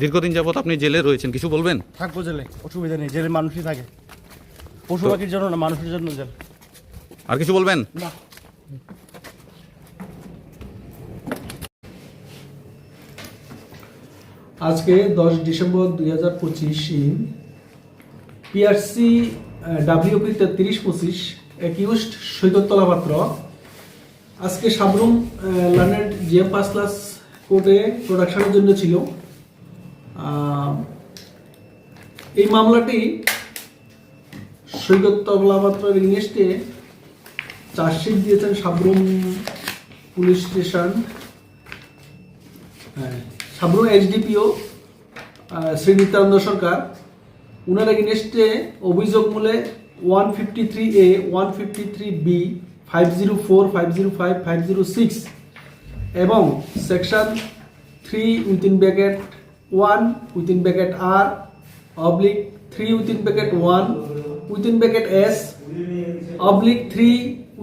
দীর্ঘদিন যাবত আপনি জেলে রয়েছেন কিছু বলবেন? থাকব জেলে অসুবিধা নেই জেলে মানুষই থাকে। পশু পাখির জন্য না মানুষের জন্য জেল। আর কিছু বলবেন? না। আজকে দশ ডিসেম্বর দুই হাজার পঁচিশ ইন পিআরসি ডাব্লিউপি তেত্রিশ পঁচিশ একিউস্ট সৈকতলা পাত্র আজকে Sabroom learned GM pass class কোর্টে প্রোডাকশনের জন্য ছিল। এই মামলাটি সৈকতলা পাত্রের ইংলিশে চার্জশিট দিয়েছেন সাবরুম পুলিশ স্টেশন হ্যাঁ সাবরুম এইচডিপিও শ্রী নিত্যানন্দ সরকার। উনার এগেনস্টে অভিযোগ মূলে one fifty three A, one fifty three B, five zero four, five zero five five zero six এবং section three within bracket one within bracket R oblique three within bracket one within bracket S oblique three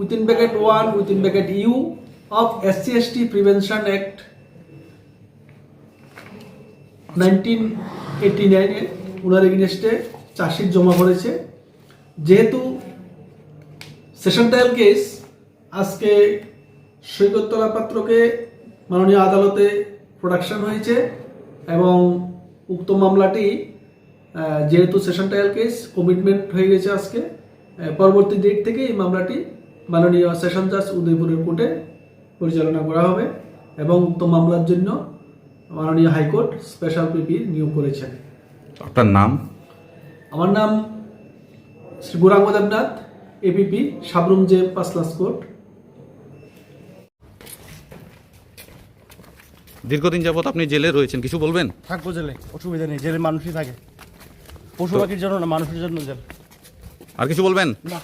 within bracket one within bracket U of S C S T prevention act nineteen eighty নাইনে ওনার এগেনস্টে chargesheet জমা করেছে। যেহেতু session trial case আজকে সৈকতলা পাত্রকে মাননীয় আদালতে প্রোডাকশন হয়েছে এবং উক্ত মামলাটি যেহেতু সেশন ট্রায়াল কেস কমিটমেন্ট হয়ে গেছে আজকে পরবর্তী ডেট থেকে এই মামলাটি মাননীয় সেশন জাজ উদয়পুরের কোর্টে পরিচালনা করা হবে এবং উক্ত মামলার জন্য মাননীয় হাইকোর্ট স্পেশাল পিপি নিয়োগ করেছেন। আপনার নাম? আমার নাম শ্রী গৌরাঙ্গ দেবনাথ এপিপি সাবরুম জে পাঁচ ক্লাস কোর্ট। দীর্ঘদিন যাবত আপনি জেলে রয়েছেন কিছু বলবেন? থাকব জেলে অসুবিধা নেই জেলে মানুষই থাকে। পশু পাখির জন্য না মানুষের জন্য জেল। আর কিছু বলবেন? না।